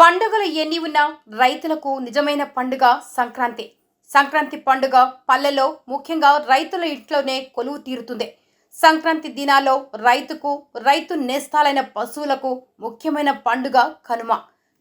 పండుగలు ఎన్ని ఉన్నా రైతులకు నిజమైన పండుగ సంక్రాంతి. సంక్రాంతి పండుగ పల్లెలో ముఖ్యంగా రైతుల ఇంట్లోనే కొలువు తీరుతుంది. సంక్రాంతి దినాల్లో రైతుకు రైతు నేస్తాలైన పశువులకు ముఖ్యమైన పండుగ కనుమ.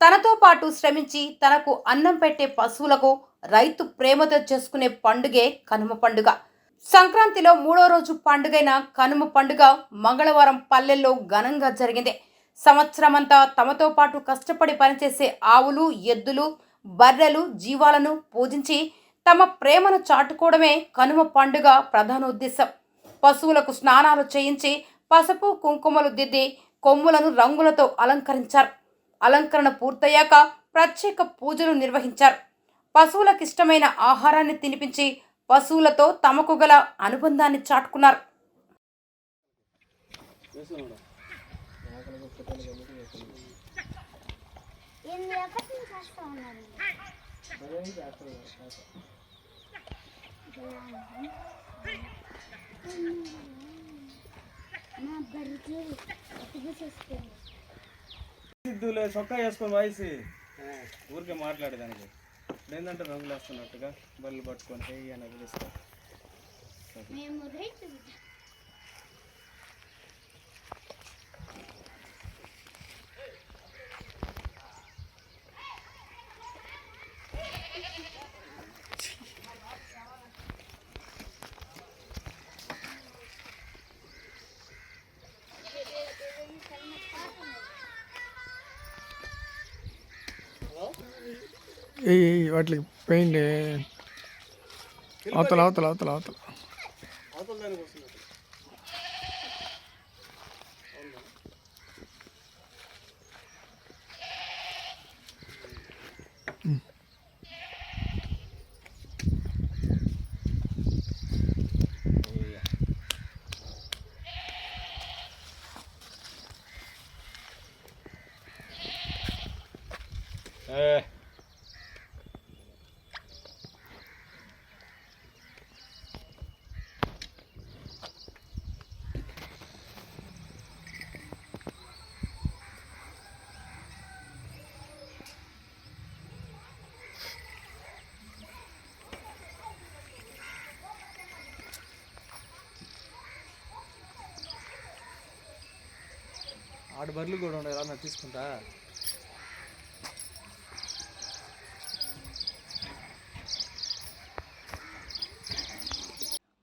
తనతో పాటు శ్రమించి తనకు అన్నం పెట్టే పశువులకు రైతు ప్రేమతో చేసుకునే పండుగే కనుమ పండుగ. సంక్రాంతిలో మూడో రోజు పండుగైన కనుమ పండుగ మంగళవారం పల్లెల్లో ఘనంగా జరిగింది. సంవత్సరమంతా తమతో పాటు కష్టపడి పనిచేసే ఆవులు ఎద్దులు బర్రెలు జీవాలను పూజించి తమ ప్రేమను చాటుకోవడమే కనుమ పండుగ ప్రధాన ఉద్దేశం. పశువులకు స్నానాలు చేయించి పసుపు కుంకుమలు దిద్ది కొమ్ములను రంగులతో అలంకరించారు. అలంకరణ పూర్తయ్యాక ప్రత్యేక పూజలు నిర్వహించారు. పశువులకు ఇష్టమైన ఆహారాన్ని తినిపించి పశువులతో తమకు గల అనుబంధాన్ని చాటుకున్నారు. సిద్ధులే చొక్కా వేసుకొని వాయిసి. ఊరికే మాట్లాడేదానికి. ఏంటంటే రంగులు వేస్తున్నట్టుగా బళ్ళు పట్టుకొని చెయ్యి అని పిలుస్తా వాటికి పెయింట్ అవతల అవతల అవతల అవతల అవతల ఆడు బర్రెలు కూడా ఉన్నాయి రా తీసుకుంటా?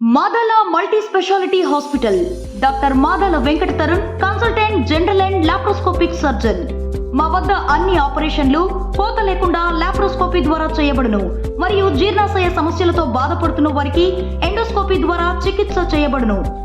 Madala multi speciality hospital. Doctor Madala Venkata Tarun consultant general and laparoscopic surgeon. మా వద్ద అన్ని ఆపరేషన్లు కోత లేకుండా లాప్రోస్కోపీ ద్వారా చేయబడును. మరియు జీర్ణాశయ సమస్యలతో బాధపడుతున్న వారికి ఎండోస్కోపీ ద్వారా చికిత్స చేయబడును.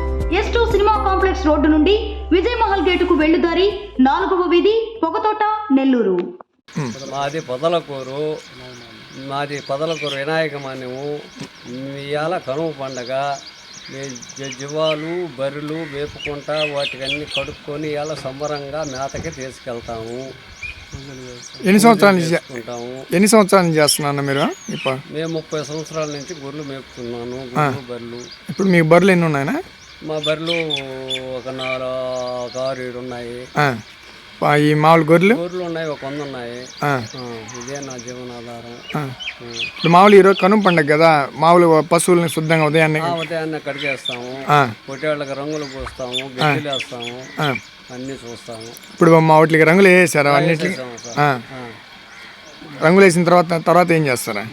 S two cinema complex road నుండి విజయమహల్ గేటుకు వెళ్ళుదారి నాలుగవ వీధి పొగతోట నెల్లూరు. మాది పొదలకూరు. మాది పొదలకూరు వినాయక మాన్యము. ఇవాళ కనుమ పండగ. జీవాలు బర్రెలు మేపుకుంటా వాటికన్నీ కడుక్కొని ఇవాళ సంబరంగా మేతకి తీసుకెళ్తాము. ఎన్ని సంవత్సరాల నుంచి ఎన్ని సంవత్సరాల నుంచి చేస్తున్నా మీరు? ఇప్పుడు మేము ముప్పై సంవత్సరాల నుంచి గొర్రెలు మేపుతున్నాను. గొర్రెలు బర్రెలు. ఇప్పుడు మీకు బర్రెలు ఎన్ని ఉన్నాయనా? మా బర్రెలు ఒక నాలుగు ఒక ఆరు ఏడు ఉన్నాయి. ఈ మామూలు గొర్రెలు? గొర్రెలు ఉన్నాయి ఒక వంద ఉన్నాయి. ఇదే నా జీవనాధారం. ఇప్పుడు మామూలు ఈరోజు కనుమ పండగ కదా మామూలు పశువుల్ని శుద్ధంగా ఉదయాన్నే ఉదయాన్నే కడిగేస్తాము. పొట్టేళ్ళకి రంగులు పోస్తాము గడ్డిలు వేస్తాము. అన్నీ చూస్తాము. ఇప్పుడు మా వాటికి రంగులు వేసారు అన్నిటికి. ఆ. రంగులు వేసిన తర్వాత తర్వాత ఏం చేస్తారా?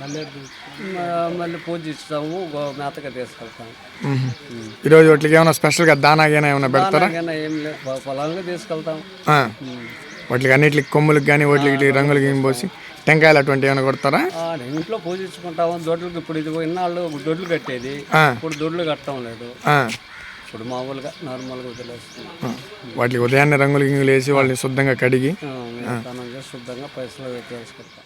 మళ్ళీ పూజ ఇస్తాము మేతగా తీసుకెళ్తాము. ఈరోజు వాటికి ఏమైనా స్పెషల్గా దానా గీనా ఏమైనా పెడతారా? ఏం లేదు పొ- పొలంగా తీసుకెళ్తాం ఆ. వాటికి అన్నిటికి కొమ్ములకు కానీ వాటికి రంగులు గీని పోసి టెంకాయలు అటువంటి ఏమైనా కొడతారా? ఇంట్లో పూజించుకుంటాము దొడ్లకు ఇప్పుడు ఇది ఇన్నాళ్ళు దొడ్లు కట్టేది. ఇప్పుడు దొడ్లు కట్టడం లేదు. ఇప్పుడు మామూలుగా నార్మల్గా వదిలేస్తున్నాం. వాటికి ఉదయాన్నే రంగులు గింగులు వేసి వాళ్ళని శుద్ధంగా కడిగి శుద్ధంగా పైసలు తీసుకెళ్తాం